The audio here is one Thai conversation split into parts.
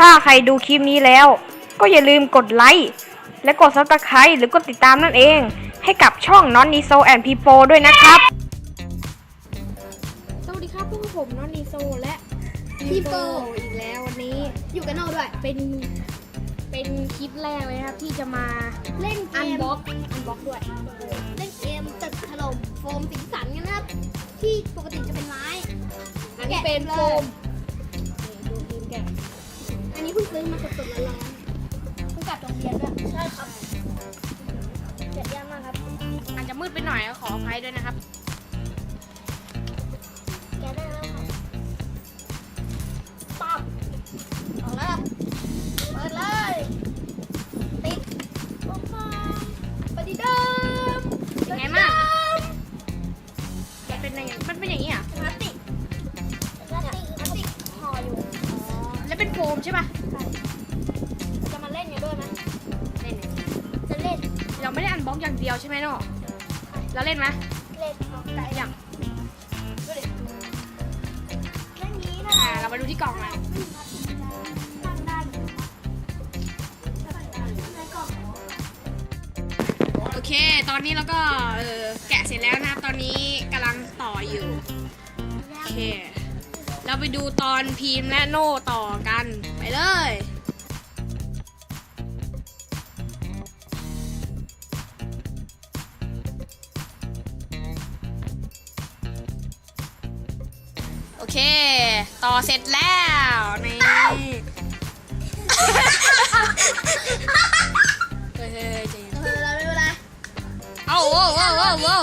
ถ้าใครดูคลิปนี้แล้ว ก็อย่าลืมกดไลค์และกดซับสไครต์หรือกดติดตามนั่นเอง ให้กับช่องน้อนนีโซแอนพีโปด้วยนะครับ สวัสดีครับพวกผมน้อนนีโซและพี่โป อีกแล้ววันนี้อยู่กับโนด้วย เป็นเป็นคลิปแรกเลยนะครับที่จะมาเล่นเกอันมบ็อกอันบ็อกด้วย เล่นเกมตึกถล่มโฟมสีสันกันนะครับ ที่ปกติจะเป็นไม้อันนี้เป็นโฟมนี่ดูทีมแกะอั นนี้เพิ่งซื้อมาสดๆร้อนๆเพิ่งกลับโรงเรียนด้วยใช่ครับเจ็ดยากมากครับอาจจะมืดไปหน่อยก็ขออภัยด้วยนะครับ เราไม่ได้อันบ็อกอย่างเดียวใช่ไหมเนาะเราเล่นไหมเล่นเอาแต่อย่างดูดิเล่นนี้นะอ่าเรามาดูที่กล่องมาตั้งได้อยู่ในกล่องโอเค ตอนนี้เราก็เออแกะเสร็จแล้วนะครับ ตอนนี้กำลังต่ออยู่ โอเค เราไปดูตอนพีมและโน่ต่อกัน ไปเลย โอเค ต่อเสร็จแล้วนี่เฮ้ยเฮ้ยใจเย็นเออเราไม่รู้ละเอาโว้วโว้วโว้วโว้ว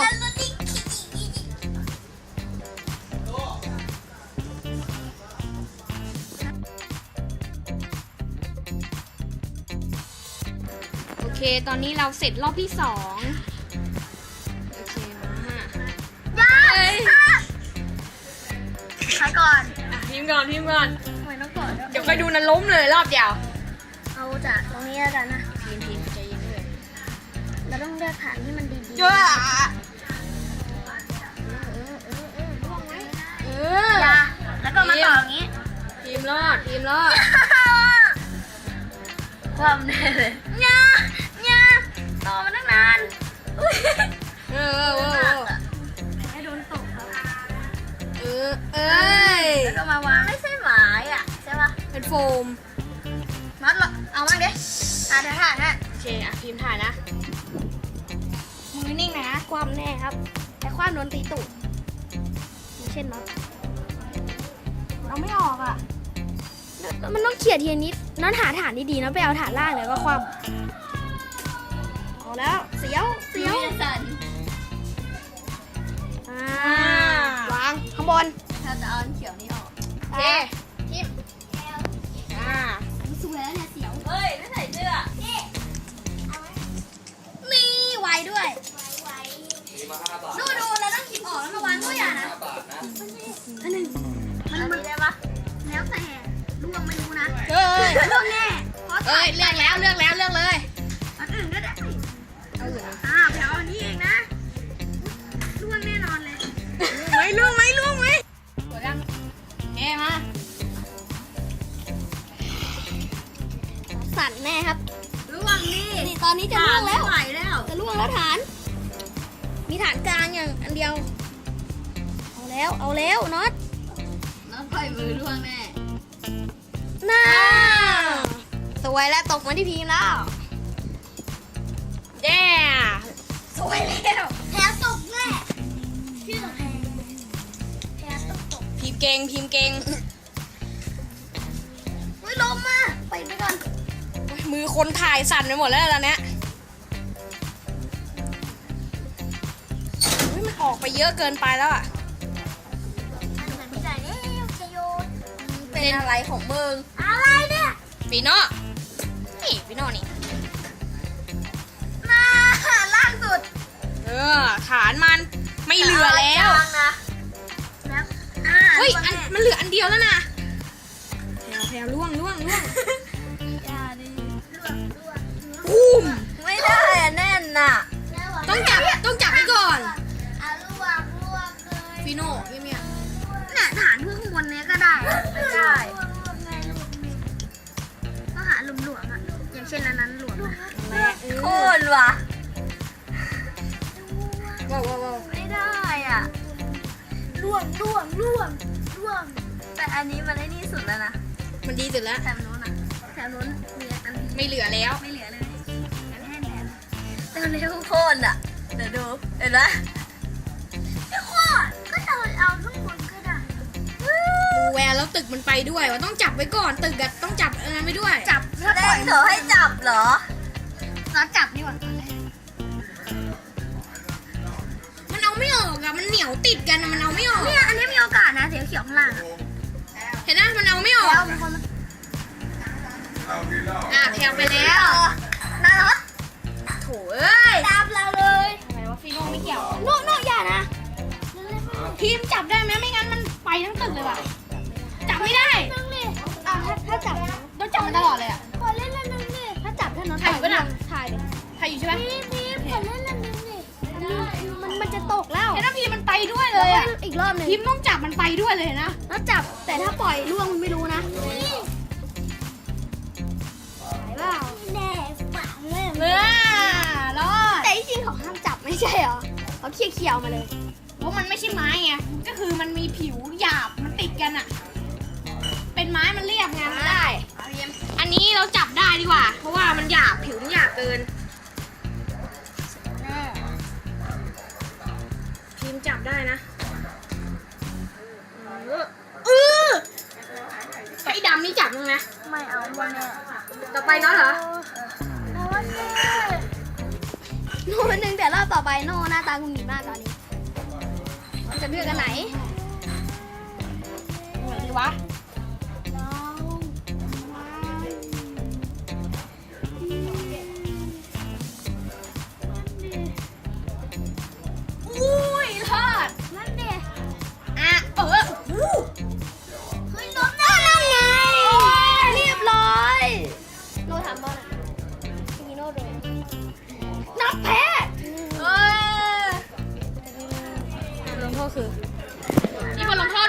โอเค ตอนนี้เราเสร็จรอบที่สอง ใครก่อนอะพิมพ์ก่อนพิมพ์ก่อนทำไมต้องก่อนเดี๋ยวค่อยดูนะล้มเลยรอบเดียวเอาจากตรงนี้แล้วกันนะพิมพ์พิมพ์ใจเย็นด้วยเราต้องเลือกฐานที่มันดีๆจ้าเออเออเออร่วงไหมเอออย่าแล้วก็มาต่ออย่างนี้พิมพ์รอดพิมพ์รอดความแน่เลย โฟมน็อตเหรอเอาบ้างดิอะถ่ายถ่ายฮะโอเคอะพิมพ์ถ่ายนะ มือนิ่งนะความแน่ครับ แต่ความโดนตีตูดอย่างเช่นน็อตเอาไม่ออกอะ มันต้องเขี่ยทีละนิดน็อตหาฐานดีๆนะไปเอาฐานล่างเลยก็ความเอาแล้วเสียวเสียวอ่าวางข้างบนถ้าจะเอาอันเขียวนี้ออก โอเคทิมอ่า สวยแล้วเนี่ยเสียว เฮ้ย ไม่ใส่เสื้อนี่ไวด้วยดูดูแล้วต้องหยิบออกแล้วมาวางด้วยอะนะอันหนึ่งมันมันได้ปะแล้วแต่ล่วงไม่รู้นะเฮ้ยล่วงแน่เพราะเอ้ยเลือกแล้วเลือกแล้วเลือกเลย แล้วจะล่วงแล้วฐาน มีฐานกลางอย่างอันเดียว เอาแล้วเอาแล้วน็อตน้องปล่อยมือร่วงแน่น่าสวยแล้วตกมาที่พีมแล้วเย้สวยแล้วแพ้ตกแน่ชื่อตกแพ้แพ้ตกตกพิมพ์เก่งพิมพ์เก่งอุ้ยลมมาไปไปก่อนมือคนถ่ายสั่นไปหมดแล้วตอนเนี้ย ออกไปเยอะเกินไปแล้วอะอันนั้นไม่ได้แล้วชโยนเป็นอะไรของมึงอะไรเนี่ยปีโน่นี่ปีโน่นี่มาล่างสุด เออฐานมันไม่เหลือแล้วกางนะแล้วอ่าเฮ้ยล่วงอันแน่มันเหลืออันเดียวแล้วนะ ว่ะว้าวว้าวว้าวไม่ได้อะร่วงร่วงร่วงร่วงแต่อันนี้มันไอ้นี่สุดแล้วนะมันดีสุดแล้วแถมนู้นอะแถมนู้นมีอันนี้ไม่เหลือแล้ว ไม่เหลือเลยงั้นแห้งแทนแต่มันเร็วโคตรอะเดี๋ยวดูเห็นไหมไม่โคตรก็จะเอาข้างบนก็ได้ดูแวร์แล้วตึกมันไปด้วยว่าต้องจับไว้ก่อนตึกอะต้องจับอันนั้นไว้ด้วย จับถ้าปเล่ล่อยนเถอะให้จับเหรอ เราจับดีกว่ามันเอาไม่ออกอะมันเหนียวติดกันอะมันเอาไม่ออก เนี่ยอันนี้มีโอกาสนะสีเขียวข้างล่างอะเห็นนะมันเอาไม่ออกแล้วมีคนมาอะแพลวไปแล้วน่ารักโถเอ้ยตามเราเลยทำไมว่าฟีโน่ไม่เกี่ยวโน่โน่อย่านะพิมพ์จับได้ไหมไม่งั้นมันไปทั้งตึกเลยว่ะจับไม่ได้นั่งดิอะถ้าถ้าจับต้องจับมันตลอดเลยอะ ถ้าจับถ้าน้องถ่ายอยู่ปะน่ะ ถ่ายดิใครอยู่ใช่ไหมพีมพีมขอเล่นเล่นนึงดิมันมันจะตกแล้วเห็นนะพิมพ์มันไปด้วยเลเลยยอะอะอีกรอบหนึ่งพิมพ์ต้องจับมันไปด้วยเลยนะ แล้วจับแต่ถ้าปล่อยล่วงมันไม่รู้นะไหนเปล่าแน่ฝังเลยเออรอดแต่ที่จริงเขาห้ามจับไม่ใช่เหรอเขาเคี่ยวๆมาเลย เพราะมันไม่ใช่ไม้ไง ก็คือมันมีผิวหยาบ มันติดกันอะเป็นไม้มันเรียบไงมันได้อั นนี้เราจับได้ดีกว่า เพราะว่ามันหยาบผิวมันหยาบเกินพิมพ์จับได้นะเออเออไอ้ดำนี่จับมั้งนะ ไม่เอาวันนี้ต่อไปน้องเหรอโน่นนี่โน่นหนึ่งแต่รอบต่อไปโน่หน้าตาคุณหมีมากตอนนี้ จะเลือกกันไหนไหนดีวะ คนลงโทษ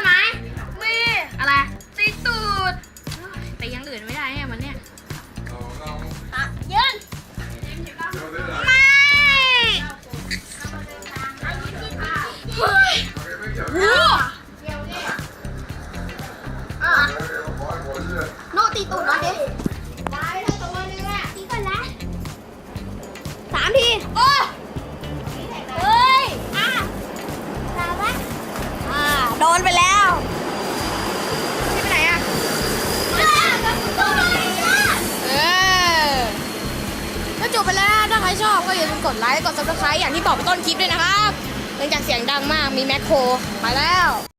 โดนไปแล้ว ที่ไปไหนอะเออก็จบไปแล้วถ้าใครชอบก็อย่าลืมกดไลค์ กด subscribe อย่างที่บอกไปต้นคลิปด้วยนะครับ เนื่องจากเสียงดังมาก มีแมคโครไปแล้ว